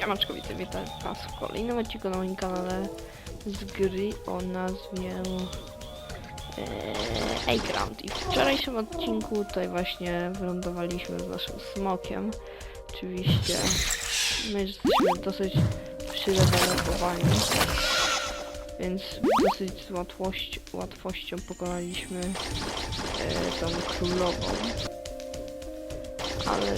Siemaczko, witam, witam was w kolejnym odcinku na moim kanale z gry o nazwie e, A-Ground. I w wczorajszym odcinku tutaj właśnie wylądowaliśmy z naszym smokiem. Oczywiście my jesteśmy dosyć przylewelowani, więc dosyć z łatwość, łatwością pokonaliśmy e, tą królową. Ale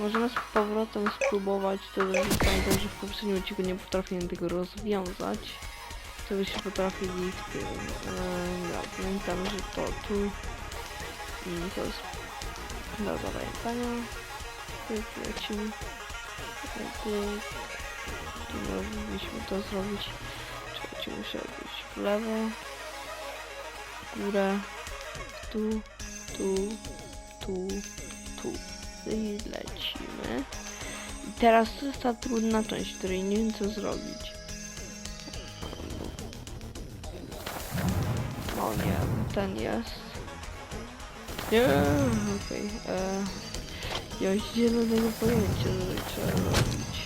Możemy z powrotem spróbować to, pamiętam, że w poprzednim odcinku nie potrafiłem tego rozwiązać. To by się potrafili w tym... Eee, ja pamiętam, że to tu... I to jest... Do zapamiętania. Lecimy. Mogliśmy to zrobić. Czekajcie, muszę być w lewo. Górę. Tu. Tu tu, tu i lecimy. I teraz to jest ta trudna część, której nie wiem co zrobić. O nie, ten jest. Nie, okej. e, Ja już zielonego pojęcia, co trzeba robić.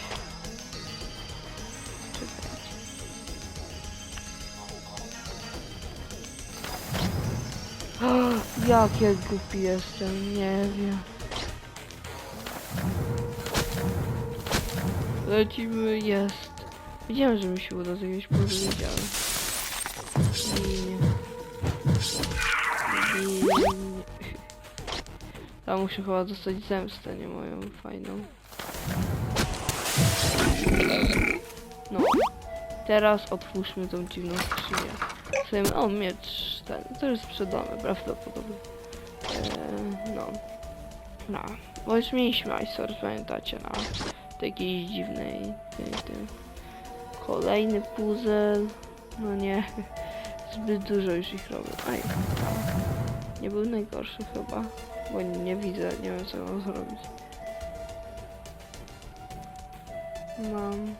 Jak ja głupi jestem, nie wiem. Lecimy, jest. Wiedziałem, że mi się uda to jakieś powiedziałem. Ginie. Ginie. Ja muszę chyba dostać zemstę, nie moją fajną. No. Teraz otwórzmy tą dziwną skrzynię. Sobie, o, miecz ten, to jest sprzedane prawdopodobnie. Eee, no. No. Bo już mieliśmy Icesource, pamiętacie, na takiej dziwnej. Kolejny puzzle. No nie. Zbyt dużo już ich robię. Aj. Nie był najgorszy chyba. Bo nie widzę, nie wiem co mam zrobić. Mam.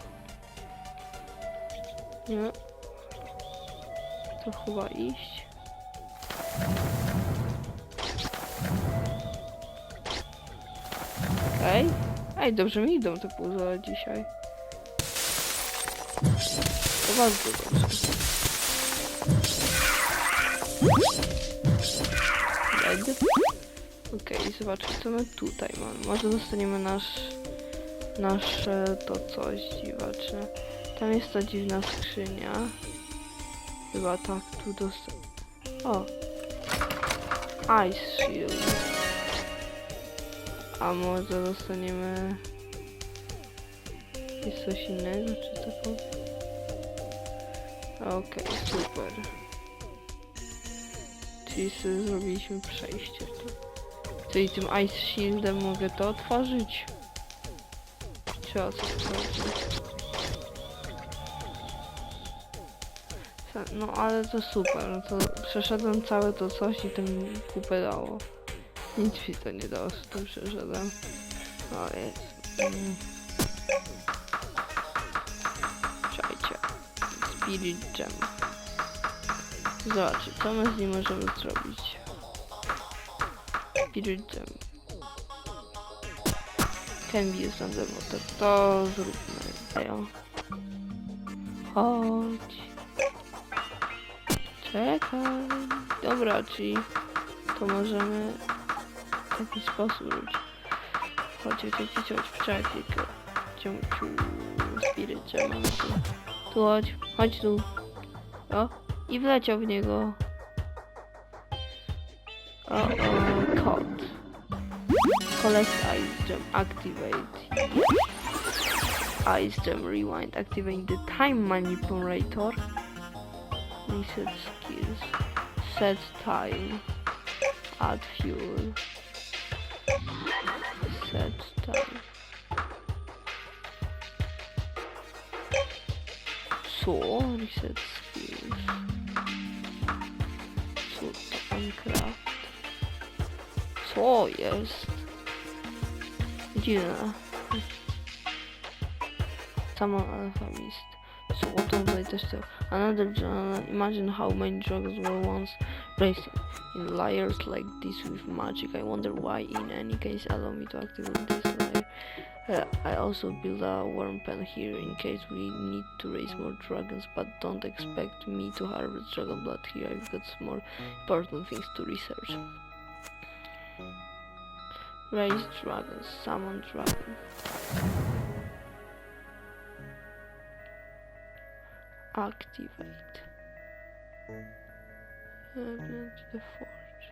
Nie. To chyba iść. Ej, dobrze mi idą te puzzle dzisiaj. To bardzo dobrze. Red. Okej, zobaczmy co my tutaj mamy. Może dostaniemy nasz... Nasze to coś dziwaczne. Tam jest ta dziwna skrzynia. Chyba tak, tu dostał. O! Ice Shield. A może dostaniemy... Jest coś innego, czy powiem? Okej, super. Czyli sobie zrobiliśmy przejście tu. Czyli tym Ice Shieldem mogę to otworzyć? Czy o co No ale to super, no to przeszedłem całe to coś i to mi kupę dało. Nic mi to nie dało, że to przeszedłem. O jest. Czekajcie. Spirit Gem. Zobaczcie, co my z nim możemy zrobić. Spirit Gem. Can be used underwater. To zróbmy. Ejo. Chodź. Czekaj. Dobra, czyli to możemy w jakiś sposób robić. Chodź, chodź, chodź, chodź, poczekaj chwilkę. Ciu, gdzie mamy tu. Tu chodź, chodź tu. O, i wleciał w niego. O, o, kod. Collect ice gem, activate. Ice gem, rewind, activate the time manipulator. Reset skills. Set time. Add fuel. Set time. Co? Reset skills. Co to Minecraft? Co jest? Dziwne. Summon Alchemist. So what do they test? Another journal. Imagine how many drugs were once placed in layers like this with magic. I wonder why. In any case, allow me to activate this layer. Uh, I also built a worm pen here in case we need to raise more dragons, but don't expect me to harvest dragon blood here. I've got some more important things to research. Raise dragons, summon dragon. Activate. To the forge.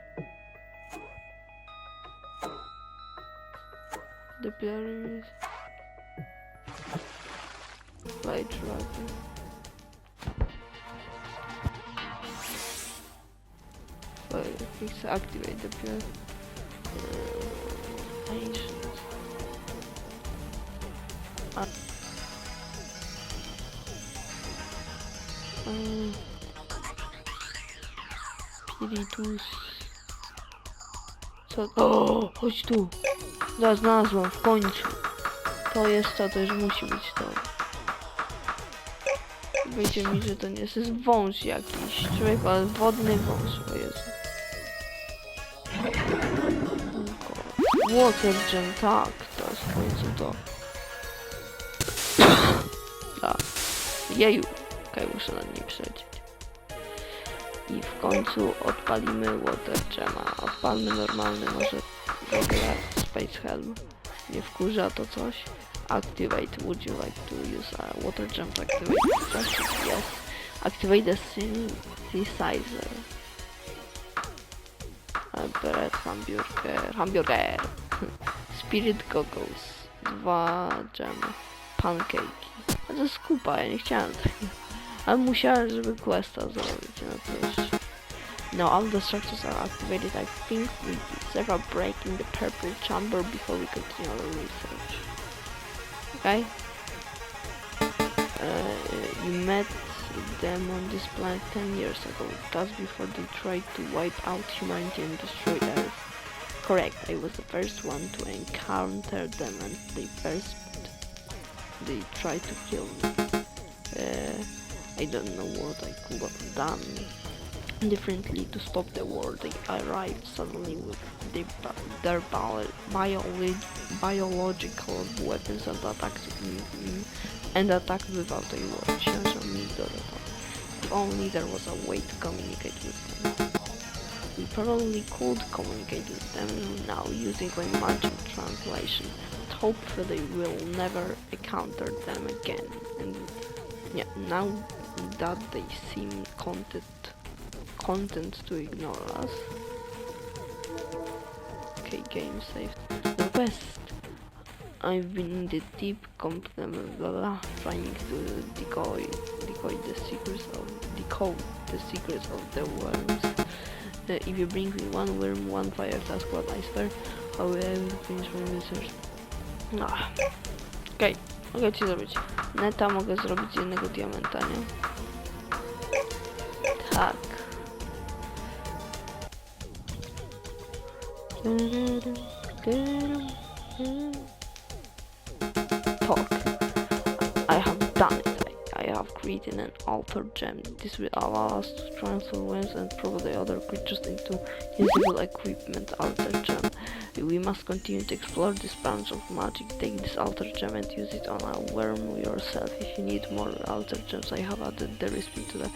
The pyramids. Light dragon. Well, let's activate the pyramid. Uh. Spiritus. Co? O, chodź tu. Ja znalazłam w końcu. To jest to, to już musi być to. Wyjdzie mi, że to nie jest, jest wąż jakiś. Człowiek, ale wodny wąż, o Jezu. Water gem, tak, to jest w końcu to. Tak. Jeju. Muszę nad nim przejść. I w końcu odpalimy Water Gema. Odpalmy normalny, może w ogóle Space Helm. Nie wkurza to coś. Activate. Would you like to use a Water Gem to activate? Yes. Activate the synthesizer. Bread, hamburger, hamburger. Spirit Goggles. Dwa gemy. Pancake. A to jest kupa, ja nie chciałem tego. Ale musiałem, żeby questa zrobić, no to. Now all the structures are activated. I think we deserve a break in the purple chamber before we continue our research. Okay? Uh, you met them on this planet 10 years ago, just before they tried to wipe out humanity and destroy Earth. Correct, I was the first one to encounter them and they first they tried to kill me. I don't know what I could have done differently to stop the war. They arrived suddenly with the, their bio, biolo- biological weapons and attacked me, mm, and attacked without a mi. If only there was a way to communicate with them. We probably could communicate with them now using my magic translation. But hopefully we'll never encounter them again. And yeah, now that they seem content content to ignore us. Okay, game saved. The West. I've been in the deep continent, blah, blah, trying to decoy, decoy the secrets of decode the secrets of the worms. Uh, if you bring me one worm, one fire task, what I swear, I will finish my research. No. Okej, mogę ci zrobić. Neta mogę zrobić jednego diamenta, nie? Tak. Talk. I have done it. I, have created an altar gem. This will allow us to transform worms and probably other creatures into usable equipment. Altar gem. We must continue to explore this branch of magic. Take this altar gem and use it on a worm yourself. If you need more altar gems, I have added the recipe to the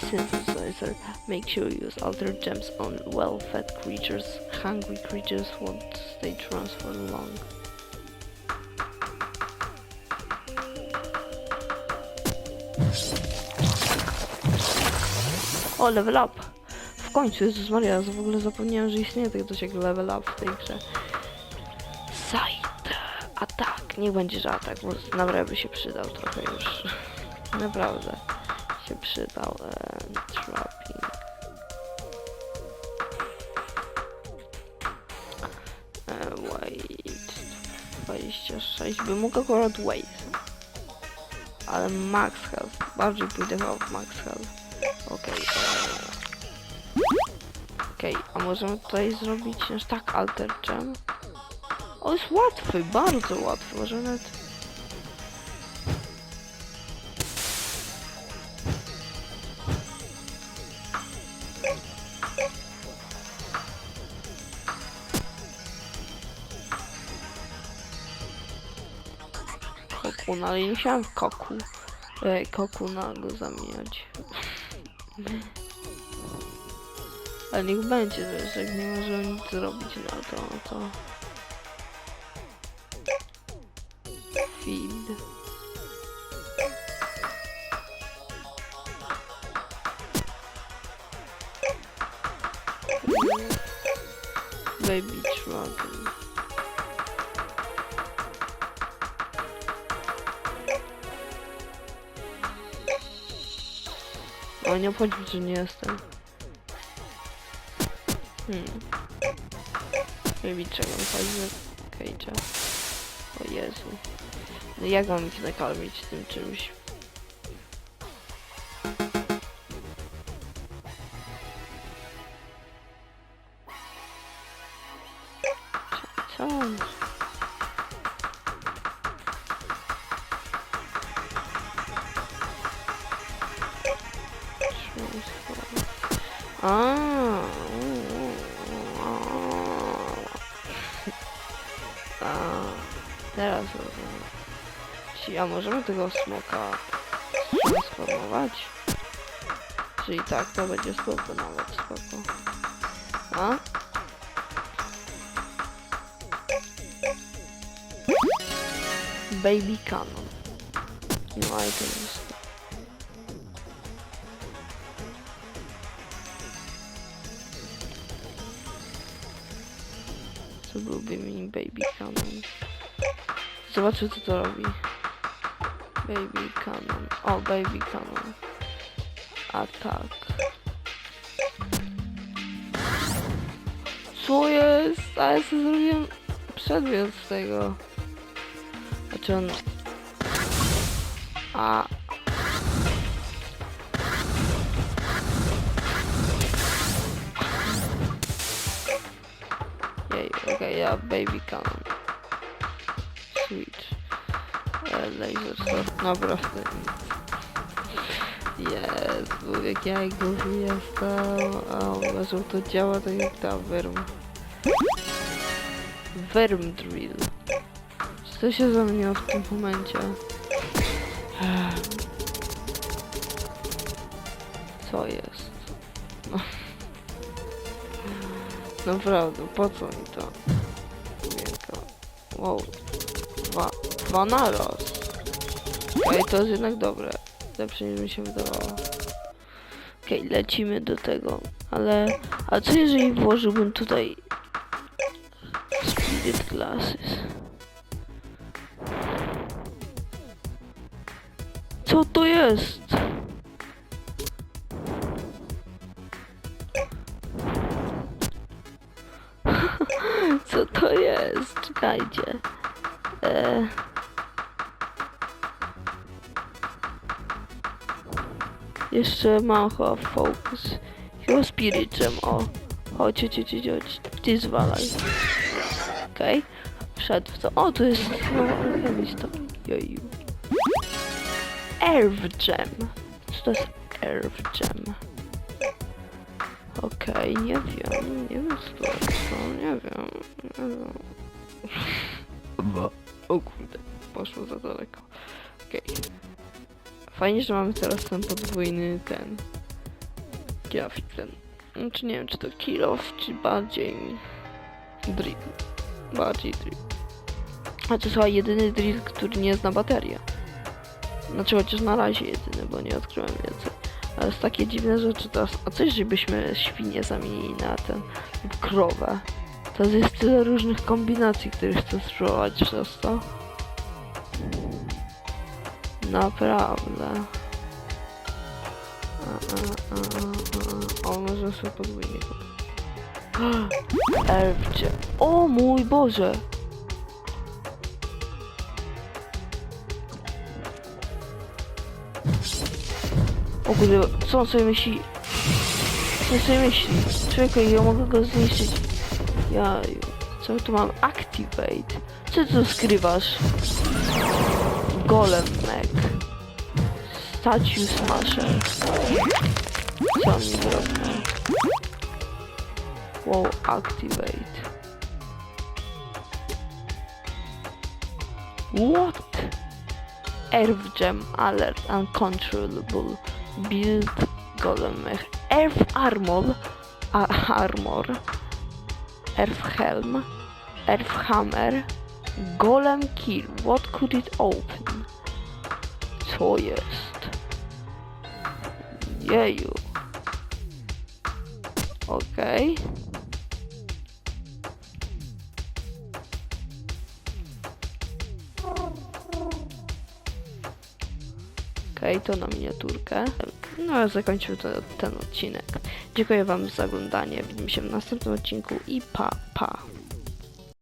synthesizer. Make sure you use altar gems on well-fed creatures. Hungry creatures won't stay transformed long. O, level up! W końcu, Jezus Maria, w ogóle zapomniałem, że istnieje takie coś jak level up w tej grze. Side atak. Niech będzie, że atak, bo naprawdę by się przydał trochę już. Naprawdę się przydał. E, trapping. E, wait. 26. Bym mógł akurat wait. Ale max health. Bardziej pójdę chyba w max health. możemy tutaj zrobić aż tak alterczem. O, jest łatwy, bardzo łatwy, może nawet... Kokun, no ale nie musiałem w koku. Ej, go zamieniać. Ale niech będzie, że jak nie możemy nic zrobić na to, no to... Feed. Baby Dragon. O, nie obchodzi, że nie jestem. Hmm. Baby Dragon, chodźmy Cage'a. O Jezu. No jak mam ich nakarmić tym czymś? Ci- A możemy tego smoka transformować? Czyli tak, to będzie spoko nawet, spoko. A? Baby Cannon. No i to jest. Co byłby mi Baby Cannon? Zobaczę co to robi. Baby Cannon. O, oh, Baby Cannon. Atak. Co jest? A ja sobie zrobiłem przedmiot z tego. Znaczy on... A... Jej, okej, ja Baby Cannon. Switch. Laser sword. Naprawdę. Jezu, jak ja głupi jestem. A może to działa tak jak ta Worm. Worm Drill. To się zamieniło w tym momencie? Co jest? No. Naprawdę, po co mi to? Wow. Dwa. Naraz. Okej, to jest jednak dobre. Lepsze niż mi się wydawało. Okej, lecimy do tego. Ale... A co jeżeli włożyłbym tutaj... Spirit Glasses? Co to jest? Co to jest? Czekajcie. E... Jeszcze mam chyba focus. Chyba spiritem, o. Chodź, chodź, chodź, chodź. Ty zwalaj. Okej. Wszedł w to. O, tu jest nowa alchemista. Joju. Earth Gem. Co to jest Earth Gem? Okej, nie wiem, nie wiem co to jest, no, nie wiem, nie wiem. O kurde, poszło za daleko. Okej. Fajnie, że mamy teraz ten podwójny ten grafik ten. Znaczy nie wiem, czy to kill off, czy bardziej drill. Bardziej drill. Jest chyba jedyny drill, który nie zna baterii. Znaczy chociaż na razie jedyny, bo nie odkryłem więcej. Ale jest takie dziwne rzeczy teraz. A co jeżeli byśmy świnie zamienili na ten krowę? To jest tyle różnych kombinacji, których chcę spróbować przez to. Naprawdę. O, może sobie podwójnie Elfcie. O mój Boże! O kurde, co on sobie myśli? Co on sobie myśli? Czekaj, ja mogę go zniszczyć. Jaju. Co tu mam? Activate. Co tu skrywasz? Golem mech. Statue smasher. Co mi? Wow, activate. What? Earth Gem Alert Uncontrollable Build Golem mech. Earth Armor a Armor Earth Helm Earth Hammer Golem Kill What could it open? Co jest? Jeju Okej Okej, to na miniaturkę. No, a zakończymy to, ten odcinek. Dziękuję Wam za oglądanie. Widzimy się w następnym odcinku i pa, pa.